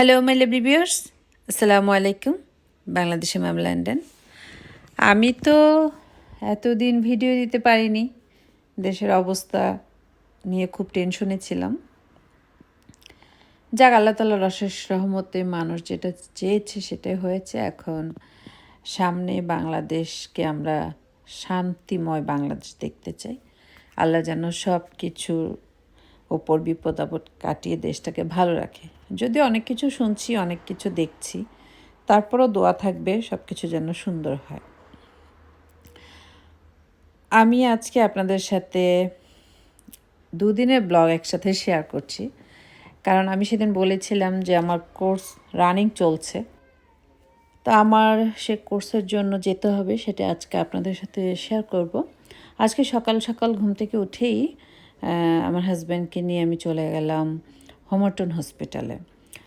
Hello my lovely viewers আসসালামু আলাইকুম বাংলাদেশে ম্যাম লন্ডন আমি তো এতদিন ভিডিও দিতে পারিনি। দেশের অবস্থা নিয়ে খুব টেনশনে ছিলাম। যাক, আল্লাহ তালার অশেষ রহমতে মানুষ যেটা চেয়েছে সেটাই হয়েছে। এখন সামনে বাংলাদেশকে আমরা শান্তিময় বাংলাদেশ দেখতে চাই। আল্লাহ যেন সব কিছুর ওপর বিপদ আপদ কাটিয়ে দেশটাকে ভালো রাখে। যদি অনেক কিছু শুনছি, অনেক কিছু দেখছি, তারপরও দোয়া থাকবে সব কিছু যেন সুন্দর হয়। আমি আজকে আপনাদের সাথে দুদিনের ব্লগ একসাথে শেয়ার করছি। কারণ আমি সেদিন বলেছিলাম যে আমার কোর্স রানিং চলছে। তো আমার সে কোর্সের জন্য যেতে হবে, সেটা আজকে আপনাদের সাথে শেয়ার করব। আজকে সকাল সকাল ঘুম থেকে উঠেই আমার হাজব্যান্ডকে নিয়ে আমি চলে গেলাম হোমাটন হসপিটালে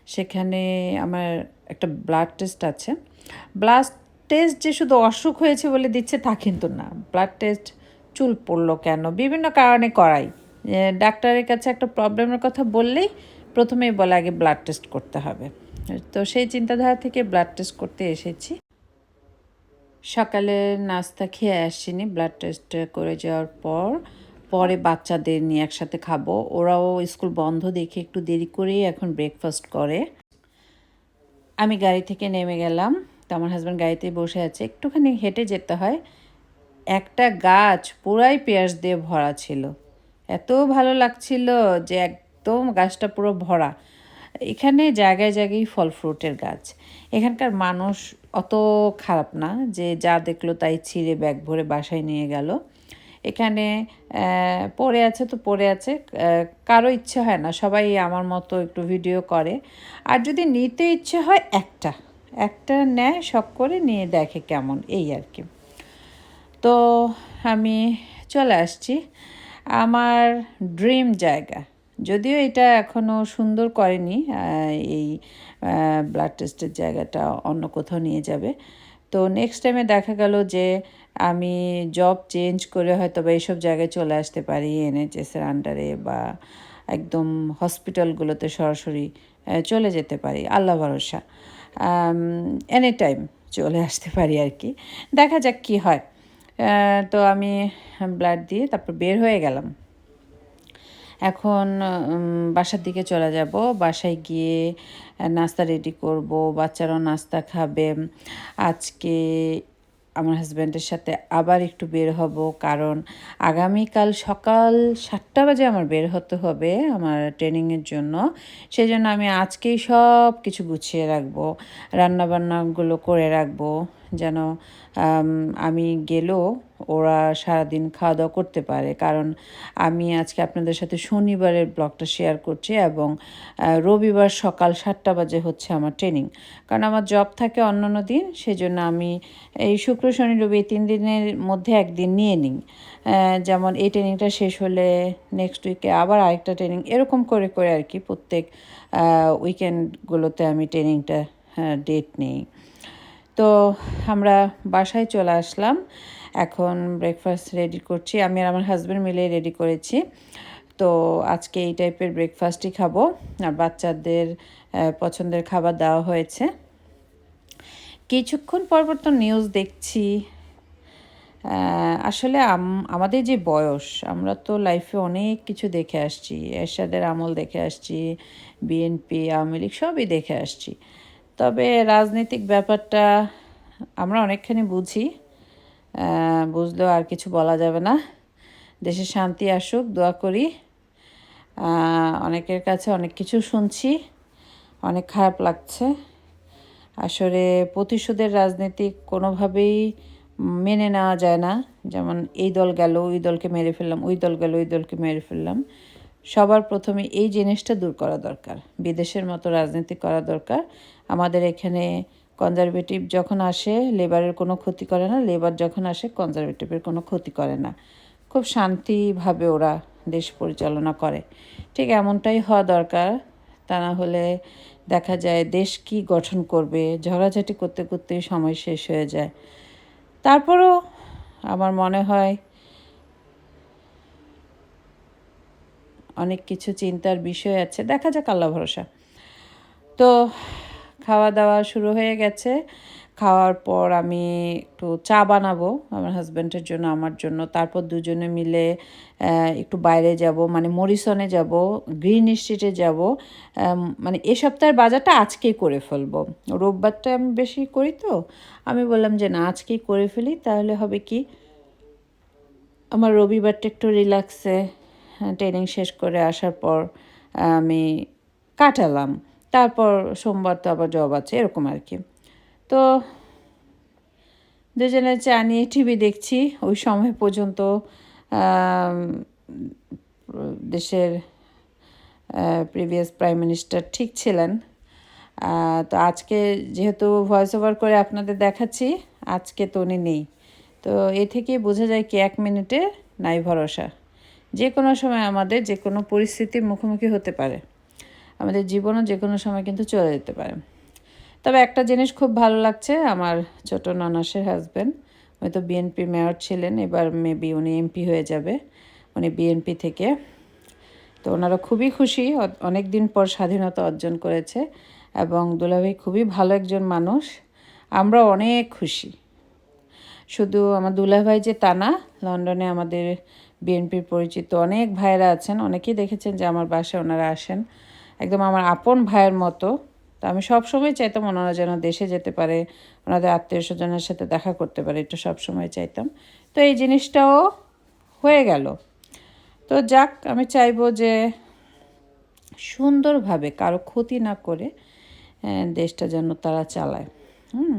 সেখানে আমার একটা ব্লাড টেস্ট আছে। ব্লাড টেস্ট যে শুধু অসুখ হয়েছে বলে দিচ্ছে তা কিন্তু না। ব্লাড টেস্ট চুল পড়ল কেন? বিভিন্ন কারণে করাই। ডাক্তারের কাছে একটা প্রবলেমের কথা বললেই প্রথমেই বলে আগে ব্লাড টেস্ট করতে হবে। তো সেই চিন্তাধারা থেকে ব্লাড টেস্ট করতে এসেছি। সকালে নাস্তা খেয়ে আসিনি। ব্লাড টেস্ট করে যাওয়ার পর পরে বাচ্চাদের নিয়ে একসাথে খাব। ওরাও স্কুল বন্ধ দেখে একটু দেরি করেই এখন ব্রেকফাস্ট করে। আমি গাড়ি থেকে নেমে গেলাম। তো আমার হাজব্যান্ড গাড়িতে বসে আছে। একটুখানি হেঁটে যেতে হয়। একটা গাছ পুরাই পেঁয়াজ দিয়ে ভরা ছিল। এত ভালো লাগছিল যে একদম গাছটা পুরো ভরা। এখানে জায়গায় জায়গায় ফল ফ্রুটের গাছ। এখানকার মানুষ অত খারাপ না যে যা দেখল তাই ছিঁড়ে ব্যাগ ভরে বাসায় নিয়ে গেল। এখানে পড়ে আছে তো পড়ে আছে। কারও ইচ্ছে হয় না, সবাই আমার মতো একটু ভিডিও করে। আর যদি নিতে ইচ্ছে হয়, একটা। একটা নেয়, শখ করে নিয়ে দেখে কেমন, এই আর কি। তো আমি চলে আসছি। আমার ড্রিম জায়গা। যদিও এটা এখনও সুন্দর করেনি এই ব্লাড টেস্টের জায়গাটা অন্য কোথাও নিয়ে যাবে। তো নেক্সট টাইমে দেখা গেল যে আমি জব চেঞ্জ করে হয়তো বা এইসব জায়গায় চলে আসতে পারি এনএইচএসের আন্ডারে বা একদম হসপিটালগুলোতে সরাসরি চলে যেতে পারি। আল্লাহ ভরসা। এনি টাইম চলে আসতে পারি আর কি। দেখা যাক কি হয়। তো আমি ব্লাড দিয়ে তারপর বের হয়ে গেলাম। এখন বাসার দিকে চলে যাব। বাসায় গিয়ে নাস্তা রেডি করব। বাচ্চারাও নাস্তা খাবে। আজকে আমার হাজব্যান্ডের সাথে আবার একটু বের হব কারণ আগামীকাল সকাল সাতটা বাজে আমার বের হতে হবে আমার ট্রেনিংয়ের জন্য। সেই জন্য আমি আজকেই সব কিছু গুছিয়ে রাখব, রান্নাবান্নাগুলো করে রাখব। যেন, আমি গেলেও ওরা সারাদিন খাওয়া দাওয়া করতে পারে। কারণ আমি আজকে আপনাদের সাথে শনিবারের ব্লগটা শেয়ার করছি এবং রবিবার সকাল সাতটা বাজে হচ্ছে আমার ট্রেনিং। কারণ আমার জব থাকে অন্যান্য দিন, সেজন্য আমি এই শুক্র, শনি, রবি তিন দিনের মধ্যে একদিন নিয়ে নিই। যেমন এই ট্রেনিংটা শেষ হলে নেক্সট উইকে আবার আরেকটা ট্রেনিং, এরকম করে করে আর কি প্রত্যেক উইকেন্ডগুলোতে আমি ট্রেনিংটা ডেট নিই। তো আমরা বাসায় চলে আসলাম। এখন ব্রেকফাস্ট রেডি করছি। আমি আর আমার হাজব্যান্ড মিলে রেডি করেছি। তো আজকে এই টাইপের ব্রেকফাস্টই খাব। আর বাচ্চাদের পছন্দের খাবার দেওয়া হয়েছে। কিছুক্ষণ পর পর তো নিউজ দেখছি। আসলে আমাদের যে বয়স, আমরা তো লাইফে অনেক কিছু দেখে আসছি। এরশাদের আমল দেখে আসছি বিএনপি আওয়ামী লীগ সবই দেখে আসছি। তবে রাজনৈতিক ব্যাপারটা আমরা অনেকখানি বুঝি। বুঝলেও আর কিছু বলা যাবে না। দেশে শান্তি আসুক, দোয়া করি। অনেকের কাছে অনেক কিছু শুনছি, অনেক খারাপ লাগছে। আসলে প্রতিশোধের রাজনীতি কোনোভাবেই মেনে নেওয়া যায় না। যেমন, এই দল গেল, ওই দলকে মেরে ফেললাম, ওই দল গেল, ওই দলকে মেরে ফেললাম। সবার প্রথমে এই জিনিসটা দূর করা দরকার। বিদেশের মতো রাজনীতি করা দরকার। আমাদের এখানে কনজারভেটিভ যখন আসে লেবারের কোনো ক্ষতি করে না লেবার যখন আসে কনজারভেটিভের কোনো ক্ষতি করে না। খুব শান্তিভাবে ওরা দেশ পরিচালনা করে। ঠিক এমনটাই হওয়া দরকার। তা না হলে দেখা যায় দেশ কি গঠন করবে ঝগড়াঝাটি করতে করতে সময় শেষ হয়ে যায়। তারপরও আমার মনে হয় অনেক কিছু চিন্তার বিষয় আছে। দেখা যাক, আল্লাহ ভরসা। তো খাওয়া দাওয়া শুরু হয়ে গেছে। খাওয়ার পর আমি একটু চা বানাবো আমার হাজব্যান্ডের জন্য, আমার জন্য। তারপর দুজনে মিলে একটু বাইরে যাব মানে মরিসনে যাব, গ্রিন স্ট্রিটে যাব। মানে এ সপ্তাহের বাজারটা আজকেই করে ফেলব। রোববারটা আমি বেশি করি তো। আমি বললাম যে না, আজকেই করে ফেলি, তাহলে হবে কি? আমার রবিবারটা একটু রিল্যাক্সে ট্রেনিং শেষ করে আসার পর আমি কাটালাম। তারপর সোমবার তো আবার জব আছে, এরকম আর কি। তো দুজনে চা নিয়ে টিভি দেখছি, ওই সময় পর্যন্ত দেশের প্রিভিয়াস প্রাইম মিনিস্টার ঠিক ছিলেন। তো আজকে যেহেতু ভয়েস ওভার করে আপনাদের দেখাচ্ছি, আজকে তো উনি নেই। তো এ থেকেই বোঝা যায় কি এক মিনিটে নাই ভরসা। যে কোনো সময় আমাদের যে কোনো পরিস্থিতির মুখোমুখি হতে পারে। আমাদের জীবনও যে কোনো সময় কিন্তু চলে যেতে পারে। তবে একটা জিনিস খুব ভালো লাগছে, আমার ছোট ননাসের হাজব্যান্ড উনি তো বিএনপি মেয়র ছিলেন, এবার মেবি উনি এমপি হয়ে যাবে, উনি বিএনপি থেকে। তো ওনারা খুবই খুশি অনেক দিন পর স্বাধীনতা অর্জন করেছে এবং দুলাভাই খুবই ভালো একজন মানুষ আমরা অনেক খুশি। শুধু আমার দুলাভাই যে তা না, লন্ডনে আমাদের বিএনপির পরিচিত অনেক ভাইয়েরা আছেন, অনেকেই দেখেছেন যে আমার বাসায় ওনারা আসেন। একদম আমার আপন ভাইয়ের মতো। তো আমি সবসময় চাইতাম ওনারা যেন দেশে যেতে পারে, ওনাদের আত্মীয় স্বজনের সাথে দেখা করতে পারে, এটা সবসময় চাইতাম। তো এই জিনিসটাও হয়ে গেল। তো যাক, আমি চাইব যে সুন্দরভাবে কারও ক্ষতি না করে দেশটা যেন তারা চালায়। হুম,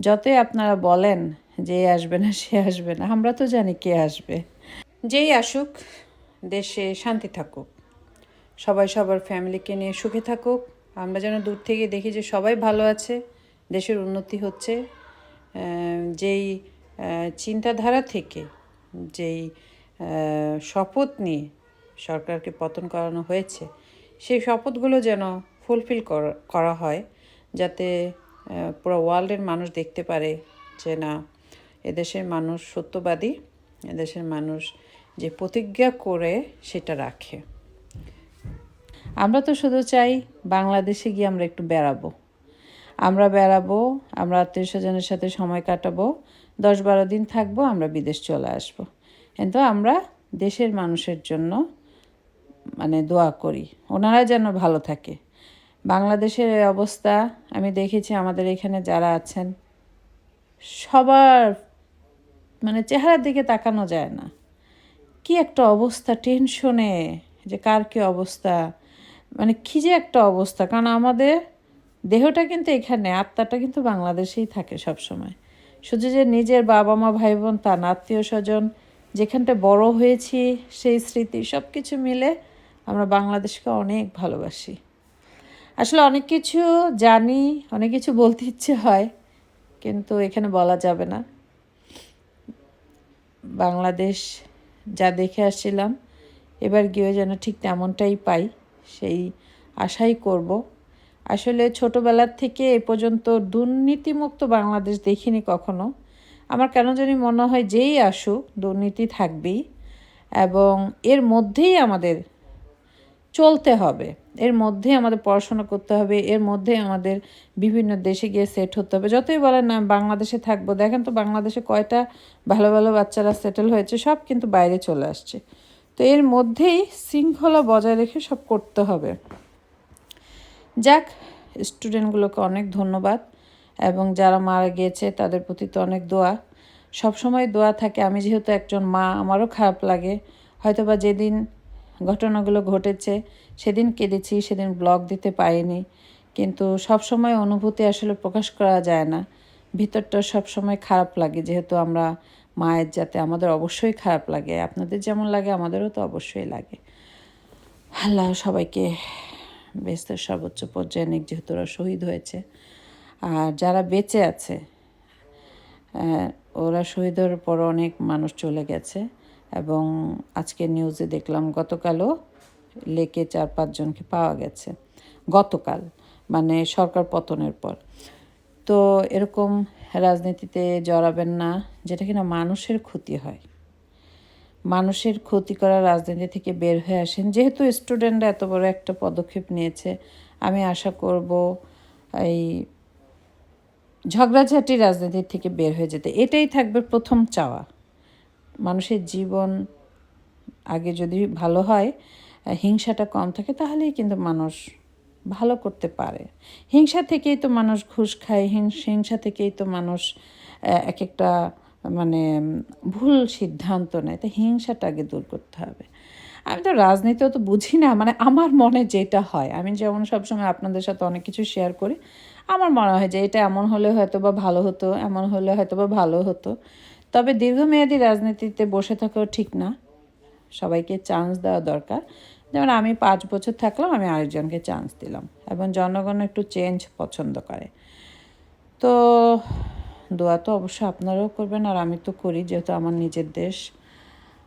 যতই আপনারা বলেন যে আসবে না, সে আসবে না, আমরা তো জানি কে আসবে। যেই আসুক, দেশে শান্তি থাকুক। সবাই সবার ফ্যামিলিকে নিয়ে সুখে থাকুক। আমরা যেন দূর থেকে দেখি যে সবাই ভালো আছে, দেশের উন্নতি হচ্ছে। যেই চিন্তাধারা থেকে, যেই শপথ নিয়ে সরকারকে পতন করানো হয়েছে, সেই শপথগুলো যেন ফুলফিল করা হয়, যাতে পুরো ওয়ার্ল্ডের মানুষ দেখতে পারে যে না, এদেশের মানুষ সত্যবাদী, এদেশের মানুষ যে প্রতিজ্ঞা করে সেটা রাখে। আমরা তো শুধু চাই বাংলাদেশে গিয়ে আমরা একটু বেড়াবো। আমরা বেড়াবো, আমরা আত্মীয় স্বজনের সাথে সময় কাটাবো, দশ বারো দিন থাকব, আমরা বিদেশ চলে আসব। কিন্তু আমরা দেশের মানুষের জন্য মানে দোয়া করি, ওনারা যেন ভালো থাকে। বাংলাদেশের অবস্থা, আমি দেখেছি আমাদের এখানে যারা আছেন, সবার মানে চেহারার দিকে তাকানো যায় না। কি একটা অবস্থা টেনশনে যে কার কি অবস্থা? মানে কি যে একটা অবস্থা। কারণ আমাদের দেহটা কিন্তু এখানে, আত্মাটা কিন্তু বাংলাদেশেই থাকে সব সময় শুধু যে নিজের বাবা মা ভাই বোন তা না আত্মীয় স্বজন যেখানটা বড় হয়েছি, সেই স্মৃতি সব কিছু মিলে আমরা বাংলাদেশকে অনেক ভালোবাসি। আসলে অনেক কিছু জানি, অনেক কিছু বলতে ইচ্ছে হয়, কিন্তু এখানে বলা যাবে না। বাংলাদেশ যা দেখে আসছিলাম, এবার গিয়ে যেন ঠিক তেমনটাই পাই। সেই আশাই করব। আসলে ছোটোবেলার থেকে এ পর্যন্ত দুর্নীতিমুক্ত বাংলাদেশ দেখিনি কখনো। আমার কেন জানি মনে হয় যেই আসুক, দুর্নীতি থাকবেই এবং এর মধ্যেই আমাদের চলতে হবে। এর মধ্যে আমাদের পড়াশোনা করতে হবে। এর মধ্যে আমাদের বিভিন্ন দেশে গিয়ে সেট হতে হবে। যতই বলেন না, বাংলাদেশে থাকব। দেখেন তো, বাংলাদেশে কয়টা ভালো ভালো বাচ্চারা সেটেল হয়েছে, সব কিন্তু বাইরে চলে আসছে। তো এর মধ্যেই শৃঙ্খলা বজায় রেখে সব করতে হবে। যাক, স্টুডেন্টগুলোকে অনেক ধন্যবাদ এবং যারা মারা গিয়েছে তাদের প্রতি তো অনেক দোয়া। সবসময় দোয়া থাকে, আমি যেহেতু একজন মা, আমারও খারাপ লাগে। হয়তোবা যেদিন ঘটনাগুলো ঘটেছে, সেদিন কেঁদেছি, সেদিন ব্লগ দিতে পারিনি। কিন্তু সব সময় অনুভূতি আসলে প্রকাশ করা যায় না। ভিতরটা সব সময় খারাপ লাগে, যেহেতু আমরা মায়ের যাতে আমাদের অবশ্যই খারাপ লাগে, আপনাদের যেমন লাগে, আমাদেরও তো অবশ্যই লাগে। আল্লাহ সবাইকে বেস্তের সর্বোচ্চ পর্যায়ে নিক, যেহেতু ওরা শহীদ হয়েছে। আর যারা বেঁচে আছে ওরা শহীদ হওয়ার পর অনেক মানুষ চলে গেছে। এবং আজকে নিউজে দেখলাম গতকালও লেকে চার পাঁচজনকে পাওয়া গেছে। গতকাল মানে সরকার পতনের পর। তো এরকম রাজনীতিতে জড়াবেন না, যেটা কিনা মানুষের ক্ষতি হয়। মানুষের ক্ষতি করা রাজনীতি থেকে বের হয়ে আসেন। যেহেতু স্টুডেন্টরা এত বড় একটা পদক্ষেপ নিয়েছে, আমি আশা করব এই ঝগড়াঝাটি রাজনীতির থেকে বের হয়ে যেতে। এটাই থাকবে প্রথম চাওয়া। মানুষের জীবন আগে যদি ভালো হয়, হিংসাটা কম থাকে, তাহলেই কিন্তু মানুষ ভালো করতে পারে। হিংসা থেকেই তো মানুষ ঘুষ খায় হিংস- থেকেই তো মানুষ এক একটা মানে ভুল সিদ্ধান্ত নেয়। তো হিংসাটা আগে দূর করতে হবে। আমি তো রাজনীতিও তো বুঝি না মানে আমার মনে যেটা হয়, আমি যেমন সবসময় আপনাদের সাথে অনেক কিছু শেয়ার করি, আমার মনে হয় যে এটা এমন হলে হয়তো বা ভালো হতো, এমন হলে হয়তো বা ভালো হতো। তবে দীর্ঘমেয়াদী রাজনীতিতে বসে থাকাও ঠিক না। সবাইকে চান্স দেওয়া দরকার। যেমন আমি পাঁচ বছর থাকলাম, আমি আরেকজনকে চান্স দিলাম। এবং জনগণ একটু চেঞ্জ পছন্দ করে। তো দোয়া তো অবশ্য আপনারাও করবেন, আর আমি তো করি যেহেতু আমার নিজের দেশ।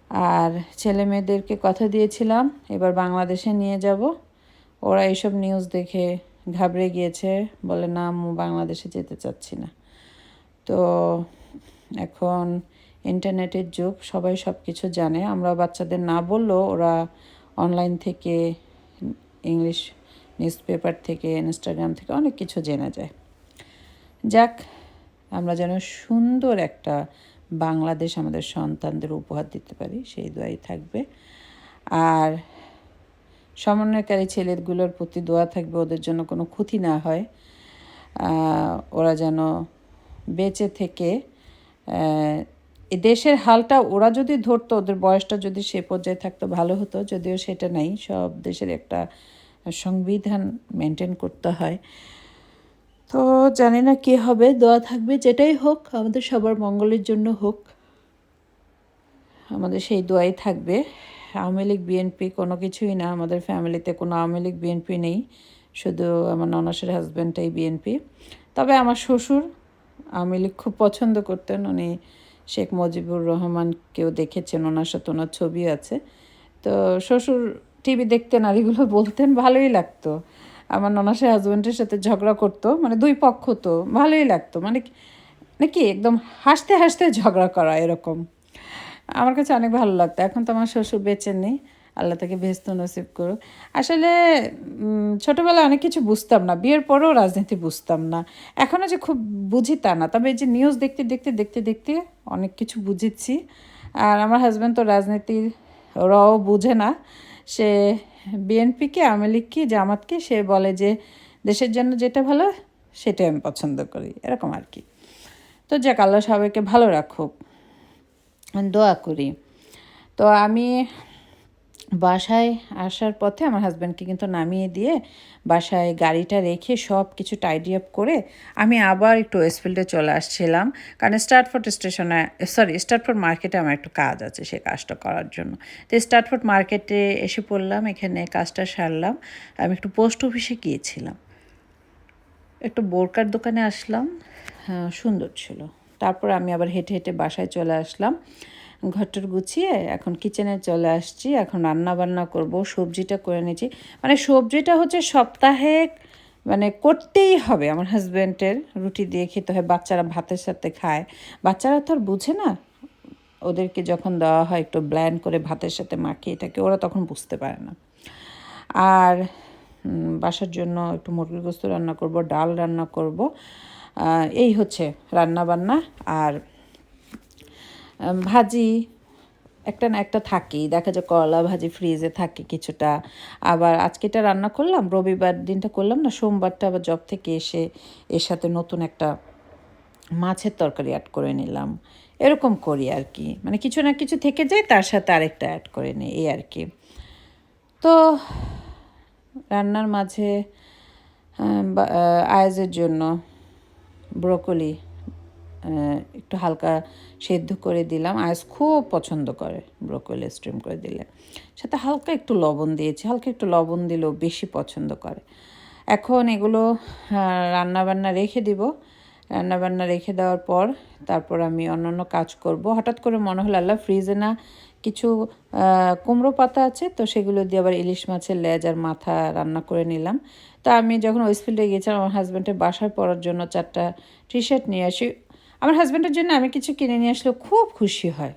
আর ছেলে মেয়েদেরকে কথা দিয়েছিলাম, এবার বাংলাদেশে নিয়ে যাব। ওরা এইসব নিউজ দেখে ঘাবড়ে গিয়েছে, বলে, না, আম্মু, বাংলাদেশে যেতে চাচ্ছি না। তো এখন ইন্টারনেটের যুগ, সবাই সব কিছু জানে। আমরা বাচ্চাদের না বললেও ওরা অনলাইন থেকে ইংলিশ নিউজ পেপার থেকে ইনস্টাগ্রাম থেকে অনেক কিছু জেনে যায়। যাক, আমরা যেন সুন্দর একটা বাংলাদেশ আমাদের সন্তানদের উপহার দিতে পারি, সেই দোয়াই থাকবে। আর সমন্বয়কারী ছেলেগুলোর প্রতি দোয়া থাকবে, ওদের জন্য কোনো ক্ষতি না হয়। ওরা যেন বেঁচে থেকে দেশের হালটা ওরা যদি ধরতো, ওদের বয়সটা যদি সে পর্যায়ে থাকতো, ভালো হতো। যদিও সেটা নেই, সব দেশের একটা সংবিধান মেনটেন করতে হয়। তো জানি না কি হবে, দোয়া থাকবে, যেটাই হোক, আমাদের সবার মঙ্গলের জন্য হোক। আমাদের সেই দোয়াই থাকবে। আওয়ামী লীগ, বিএনপি কোনো কিছুই না, আমাদের ফ্যামিলিতে কোনো আওয়ামী লীগ, বিএনপি নেই। শুধু আমার ননাসের হাজব্যান্ডটাই বিএনপি। তবে আমার শ্বশুর আওয়ামী লীগ খুব পছন্দ করতেন, উনি শেখ মুজিবুর রহমানকেও দেখেছেন, ওনার সাথে ওনার ছবি আছে। তো শ্বশুর টিভি দেখতেন আর এগুলো বলতেন, ভালোই লাগতো। আমার ননাসের হাজব্যান্ডের সাথে ঝগড়া করতো মানে দুই পক্ষ তো, ভালোই লাগতো। মানে নাকি একদম হাসতে হাসতে ঝগড়া করা এরকম। আমার কাছে অনেক ভালো লাগতো। এখন তো আমার শ্বশুর বেঁচে নেই। আল্লাহ তাকে ভেস্ত নসিব করুক। আসলে ছোটবেলায় অনেক কিছু বুঝতাম না, বিয়ের পরেও রাজনীতি বুঝতাম না। এখনও যে খুব বুঝি তা না, তবে এই যে নিউজ দেখতে দেখতে দেখতে দেখতে অনেক কিছু বুঝেছি। আর আমার হাজব্যান্ড তো রাজনীতির রও বুঝে না। সে বিএনপিকে আওয়ামী লীগকে জামাতকে সে বলে যে দেশের জন্য যেটা ভালো সেটাই আমি পছন্দ করি, এরকম আর কি। তো যাক, আল্লাহ সবাইকে ভালো রাখুক। দোয়া করি। তো আমি বাসায় আসার পথে আমার হাজব্যান্ডকে কিন্তু নামিয়ে দিয়ে বাসায় গাড়িটা রেখে সব কিছু টাইডি আপ করে আমি আবার একটু ওয়েস্টফিল্ডে চলে আসছিলাম। কারণ স্টার্টফোর্ড স্টেশনে সরি স্টার্টফোর্ড মার্কেটে আমার একটু কাজ আছে সেই কাজটা করার জন্য। তো স্টার্টফোর্ড মার্কেটে এসে পড়লাম এখানে কাজটা সারলাম। আমি একটু পোস্ট অফিসে গিয়েছিলাম। একটু বোরকার দোকানে আসলাম। হ্যাঁ, সুন্দর ছিল। তারপর আমি আবার হেঁটে হেঁটে বাসায় চলে আসলাম। ঘরটর গুছিয়ে এখন কিচেনে চলে আসছি, এখন রান্না বান্না করব, সবজিটা করে নিয়েছি মানে সবজিটা হচ্ছে সপ্তাহে মানে করতেই হবে। আমার হাজব্যান্ডের রুটি দিয়ে খেতে হয়, বাচ্চারা ভাতের সাথে খায়। বাচ্চারা তো আর বুঝে না, ওদেরকে যখন দেওয়া হয় একটু ব্ল্যান্ড করে ভাতের সাথে মাখিয়ে থাকে, ওরা তখন বুঝতে পারে না। আর বাসার জন্য একটু মুরগির গোস্ত রান্না করব, ডাল রান্না করব। এই হচ্ছে রান্না বান্না আর ভাজি একটা না একটা থাকেই। দেখা যায় করলা ভাজি ফ্রিজে থাকে কিছুটা। আবার আজকেটা রান্না করলাম, রবিবার দিনটা করলাম না, সোমবারটা আবার জব থেকে এসে এর সাথে নতুন একটা মাছের তরকারি অ্যাড করে নিলাম। এরকম করি আর কি। মানে কিছু না কিছু থেকে যায়, তার সাথে আরেকটা অ্যাড করে নিই, এই আর কি। তো রান্নার মাঝে আয়াজের জন্য ব্রোকলি একটু হালকা সেদ্ধ করে দিলাম। আয়াজ খুব পছন্দ করে, ব্রোকলি স্ট্রিম করে দিলে। সাথে হালকা একটু লবণ দিয়েছি, হালকা একটু লবণ দিলেও বেশি পছন্দ করে। এখন এগুলো রান্নাবান্না রেখে দিব। রান্নাবান্না রেখে দেওয়ার পর তারপর আমি অন্যান্য কাজ করব। হঠাৎ করে মনে হলো, আল্লাহ ফ্রিজে না কিছু কুমড়ো পাতা আছে, তো সেগুলো দিয়ে আবার ইলিশ মাছের লেজ আর মাথা রান্না করে নিলাম। তো আমি যখন ওয়েস্টফিল্ডে গিয়েছিলাম, আমার হাজব্যান্ডের বাসায় পরার জন্য চারটা টি শার্ট নিয়ে আসি। আমার হাজব্যান্ডের জন্য আমি কিছু কিনে নিয়ে আসলে খুব খুশি হয়।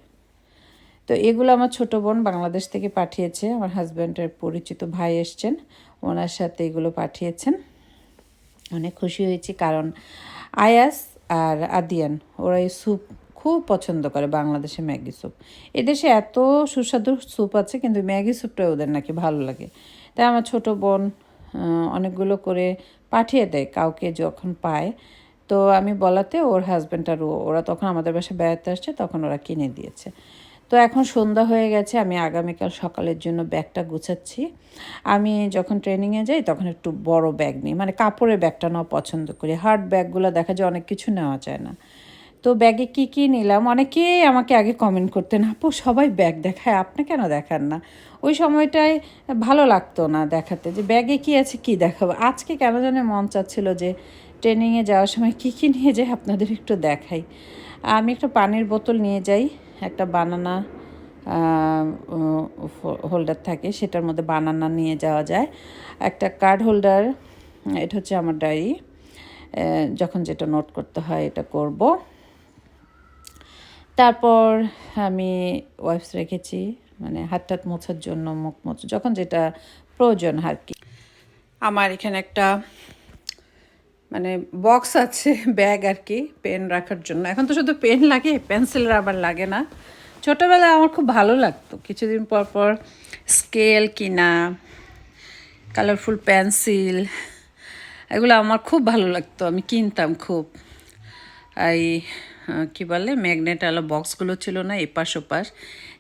তো এগুলো আমার ছোট বোন বাংলাদেশ থেকে পাঠিয়েছে, আমার হাজব্যান্ডের পরিচিত ভাই এসছেন, ওনার সাথে এগুলো পাঠিয়েছেন। অনেক খুশি হয়েছি কারণ আয়াস আর আদিয়ান, ওরা এই স্যুপ খুব পছন্দ করে বাংলাদেশে ম্যাগি স্যুপ এদেশে এত সুস্বাদু স্যুপ আছে, কিন্তু ম্যাগি স্যুপটা ওদের নাকি ভালো লাগে। তাই আমার ছোট বোন অনেকগুলো করে পাঠিয়ে দেয়, কাউকে যখন পায় তো আমি বলাতে ওর হাজব্যান্ড আর ওরা তখন আমাদের বাসায় বেড়াতে আসছে, তখন ওরা কিনে দিয়েছে। তো এখন সন্ধ্যা হয়ে গেছে, আমি আগামীকাল সকালের জন্য ব্যাগটা গুছাচ্ছি। আমি যখন ট্রেনিংয়ে যাই, তখন একটু বড় ব্যাগ নিই মানে কাপড়ের ব্যাগটা নেওয়া পছন্দ করি। হার্ড ব্যাগগুলো দেখা যায় অনেক কিছু নেওয়া যায় না। তো ব্যাগে কি কি নিলাম? অনেকেই আমাকে আগে কমেন্ট করতেন, আপু, সবাই ব্যাগ দেখায়, আপনি কেন দেখান না? ওই সময়টায় ভালো লাগতো না দেখাতে, যে ব্যাগে কি আছে, কি দেখাবো? আজকে কেন জানে মন চাচ্ছিল যে ট্রেনিংয়ে যাওয়ার সময় কি কি নিয়ে যাই আপনাদের একটু দেখাই। আমি একটা পানির বোতল নিয়ে যাই, একটা বানানা হোল্ডার থাকে, সেটার মধ্যে বানানা নিয়ে যাওয়া যায়। একটা কার্ড হোল্ডার এটা হচ্ছে আমার ডায়েরি যখন যেটা নোট করতে হয় এটা করব। তারপর আমি ওয়াইপস রেখেছি মানে হাত টাত মোছার জন্য, মুখ মোছ, যখন যেটা প্রয়োজন আর কি। আমার এখানে একটা মানে বক্স আছে ব্যাগ আর কি পেন রাখার জন্য। এখন তো শুধু পেন লাগে পেন্সিল রাবার লাগে না। ছোটোবেলায় আমার খুব ভালো লাগতো। কিছুদিন পর পর স্কেল কিনা কালারফুল পেন্সিল এগুলো আমার খুব ভালো লাগতো। আমি কিনতাম খুব। এই কি বলে ম্যাগনেট আলো বক্সগুলো ছিল না, এপাশ ওপাশ,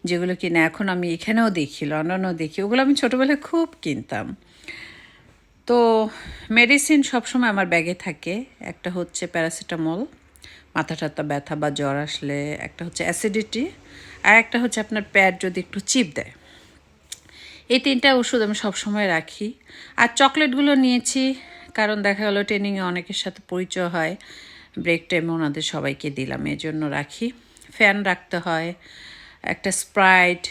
যেগুলো কিনা এখন আমি এখানেও দেখি, লন্ডনেও দেখি। ওগুলো আমি ছোটোবেলায় খুব কিনতাম। তো মেডিসিন সবসময় আমার ব্যাগে থাকে। একটা হচ্ছে প্যারাসিটামল মাথা টাথা ব্যথা বা জ্বর আসলে একটা হচ্ছে অ্যাসিডিটি আর একটা হচ্ছে আপনার প্যাড যদি একটু চিপ দেয়। এই তিনটা ওষুধ আমি সবসময় রাখি। আর চকলেটগুলো নিয়েছি, কারণ দেখা গেলো ট্রেনিংয়ে অনেকের সাথে পরিচয় হয়। ব্রেক টাইমে ওনাদের সবাইকে দিলাম এই জন্য রাখি। ফ্যান রাখতে হয়, একটা স্প্রাইট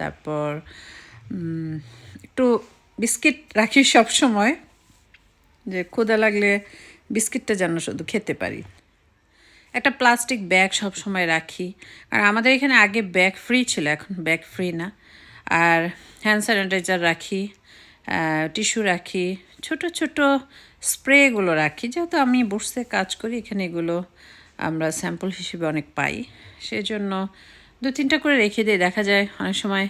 তারপর একটু বিস্কিট রাখি সব সময় যে ক্ষুদা লাগলে বিস্কিটটা যেন শুধু খেতে পারি। একটা প্লাস্টিক ব্যাগ সব সময় রাখি। আর আমাদের এখানে আগে ব্যাগ ফ্রি ছিল, এখন ব্যাগ ফ্রি না। আর হ্যান্ড স্যানিটাইজার রাখি টিস্যু রাখি, ছোট ছোট স্প্রেগুলো রাখি। যেহেতু আমি বসতে কাজ করি, এখানে এগুলো আমরা স্যাম্পল হিসেবে অনেক পাই। সেজন্য দু তিনটা করে রেখে দিই। দেখা যায় অনেক সময়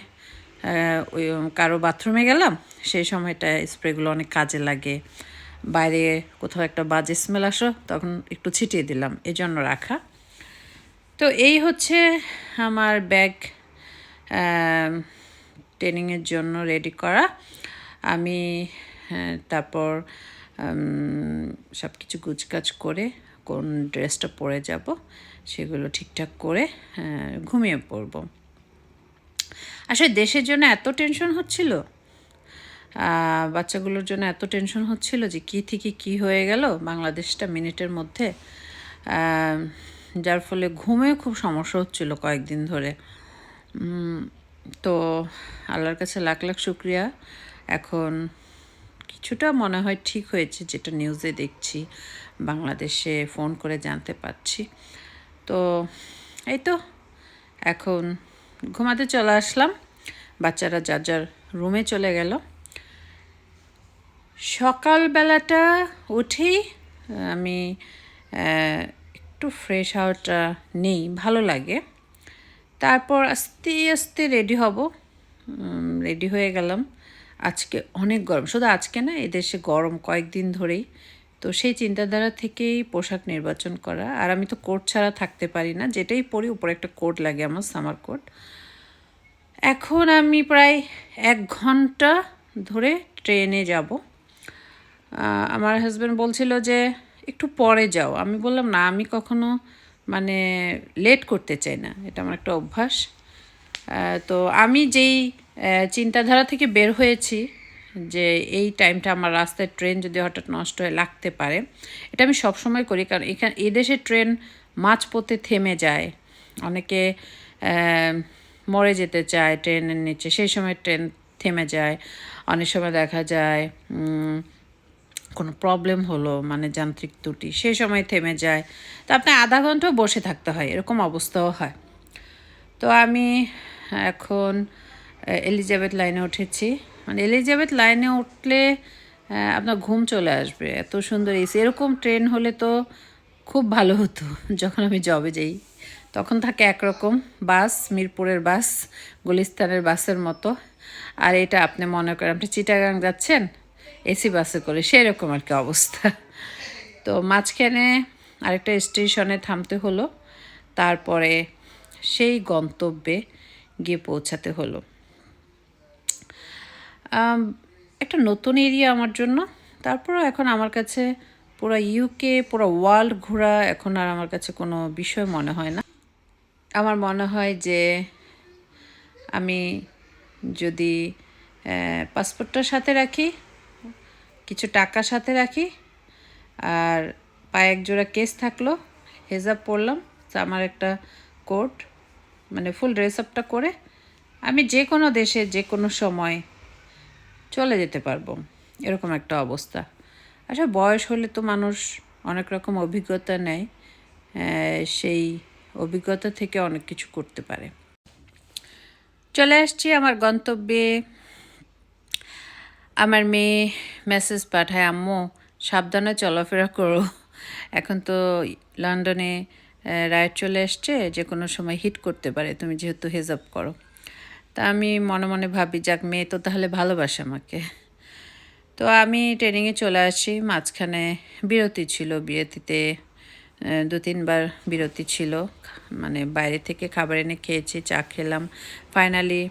কারও বাথরুমে গেলাম, সেই সময়টা স্প্রেগুলো অনেক কাজে লাগে। বাইরে কোথাও একটা বাজে স্মেল আসো, তখন একটু ছিটিয়ে দিলাম এই জন্য রাখা। তো এই হচ্ছে আমার ব্যাগ ট্রেনিংয়ের জন্য রেডি করা। আমি তারপর সব কিছু গুছকাজ করে কোন ড্রেসটা পরে যাব, সেগুলো ঠিকঠাক করে ঘুমিয়ে পড়ব। আসলে দেশের জন্য এত টেনশন হচ্ছিল বাচ্চাগুলোর জন্য এত টেনশন হচ্ছিল যে কী থেকে কি হয়ে গেল বাংলাদেশটা মিনিটের মধ্যে যার ফলে ঘুমেও খুব সমস্যা হচ্ছিল কয়েকদিন ধরে। তো আল্লাহর কাছে লাখ লাখ শুক্রিয়া। এখন কিছুটা মনে হয় ঠিক হয়েছে যেটা নিউজে দেখছি, বাংলাদেশে ফোন করে জানতে পারছি। তো এই তো, এখন ঘুমাতে চলে আসলাম। বাচ্চারা যার যার রুমে চলে গেল। সকালবেলাটা উঠেই আমি একটু ফ্রেশ হাওয়াটা নেই, ভালো লাগে। তারপর আস্তে আস্তে রেডি হব। রেডি হয়ে গেলাম। আজকে অনেক গরম। শুধু আজকে না, এদেশে গরম কয়েকদিন ধরেই। তো সেই চিন্তাধারা থেকেই পোশাক নির্বাচন করা। আর আমি তো কোট ছাড়া থাকতে পারি না, যেটাই পরি, উপরে একটা কোট লাগে আমার সামার কোট। এখন আমি প্রায় এক ঘণ্টা ধরে ট্রেনে যাব। আমার হাজব্যান্ড বলছিল যে, একটু পরে যাও। আমি বললাম, না, আমি কখনো মানে লেট করতে চাই না। এটা আমার একটা অভ্যাস। তো আমি যেই চিন্তাধারা থেকে বের হয়েছি যে এই টাইমটা আমার রাস্তায় ট্রেন যদি হঠাৎ নষ্ট হয়ে লাগতে পারে, এটা আমি সবসময় করি। কারণ এখানে এদেশে ট্রেন মাঝপথে থেমে যায়। অনেকে মরে যেতে চায় ট্রেনের নিচে, সেই সময় ট্রেন থেমে যায়। অনেক সময় দেখা যায় কোনো প্রবলেম হলো মানে যান্ত্রিক ত্রুটি, সেই সময় থেমে যায়। তো আপনি আধা ঘন্টাও বসে থাকতে হয়, এরকম অবস্থাও হয়। তো আমি এখন এলিজাবেথ লাইনে উঠেছি। মানে এলিজাবেথ লাইনে উঠলে আপনার ঘুম চলে আসবে, এত সুন্দর এসি। এরকম ট্রেন হলে তো খুব ভালো হতো, যখন আমি জবে যাই। তখন থাকে একরকম বাস, মিরপুরের বাস, গুলিস্তানের বাসের মতো। আর এটা আপনি মনে করেন, আপনি চিটাগাং যাচ্ছেন, এসি বাসে করে, সেরকম আর কি অবস্থা। তো মাঝখানে আরেকটা স্টেশনে থামতে হলো, তারপরে সেই গন্তব্যে গিয়ে পৌঁছাতে হলো। একটা নতুন এরিয়া আমার জন্য। তারপরও এখন আমার কাছে পুরো ইউকে পুরো ওয়ার্ল্ড ঘোরা এখন আর আমার কাছে কোনো বিষয় মনে হয় না। আমার মনে হয় যে আমি যদি পাসপোর্টটার সাথে রাখি, কিছু টাকা সাথে রাখি, আর পায়ে এক জোড়া কেস থাকল হেজাব পরলাম, তো আমার একটা কোট মানে ফুল ড্রেস আপটা করে, আমি যে কোনো দেশে যে কোনো সময় চলে যেতে পারব। এরকম একটা অবস্থা। আচ্ছা বয়স হলে তো মানুষ অনেক রকম অভিজ্ঞতা নেয় সেই অভিজ্ঞতা থেকে অনেক কিছু করতে পারে। চলে আসছি আমার গন্তব্যে। আমার মেয়ে মেসেজ পাঠায়, আম্মু, সাবধানে চলাফেরা করো। এখন তো লন্ডনে রাইড চলে এসছে, যে কোনো সময় হিট করতে পারে, তুমি যেহেতু হেজাব করো। তা আমি মনে মনে ভাবি, যাক, মেয়ে তো তাহলে ভালোবাসে আমাকে। তো আমি ট্রেনিংয়ে চলে আসি, মাঝখানে বিরতি ছিল, বিরতিতে দু তিনবার বিরতি ছিল। মানে বাইরে থেকে খাবার এনে খেয়েছি, চা খেলাম ফাইনালি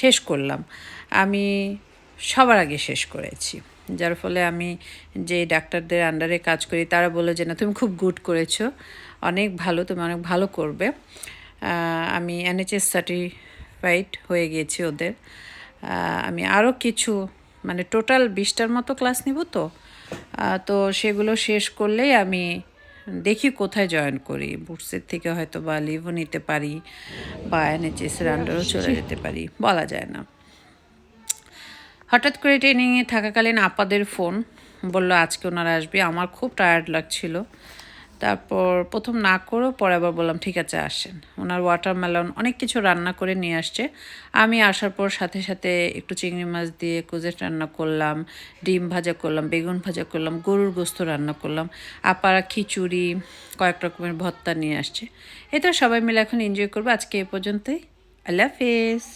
শেষ করলাম। আমি সবার আগে শেষ করেছি। যার ফলে আমি যে ডাক্তারদের আন্ডারে কাজ করি, তারা বলে যে, না, তুমি খুব গুড করেছ, অনেক ভালো, তুমি অনেক ভালো করবে। আমি এনএচএস সার্টিফাইড হয়ে গিয়েছি ওদের। আমি আরও কিছু মানে টোটাল বিশটার মতো ক্লাস নিব তো। তো সেগুলো শেষ করলেই আমি দেখি কোথায় জয়েন করি। বুটসের থেকে হয়তো বা লিভও নিতে পারি বা এনএচএসের আন্ডারও চলে যেতে পারি, বলা যায় না। হঠাৎ করে ট্রেনিংয়ে থাকাকালীন আপাদের ফোন বলল, আজকে ওনারা আসবে। আমার খুব টায়ার্ড লাগছিল। তারপর প্রথম না করেও পরে আবার বললাম, ঠিক আছে, আসেন। ওনার ওয়াটারমেলন অনেক কিছু রান্না করে নিয়ে আসছে। আমি আসার পর সাথে সাথে একটু চিংড়ি মাছ দিয়ে কুজেট রান্না করলাম, ডিম ভাজা করলাম, বেগুন ভাজা করলাম, গরুর গোস্ত রান্না করলাম। আপারা খিচুড়ি, কয়েক রকমের ভর্তা নিয়ে আসছে। তো সবাই মিলে এখন এনজয় করব। আজকে এ পর্যন্তই। আল্লাহ হাফেজ।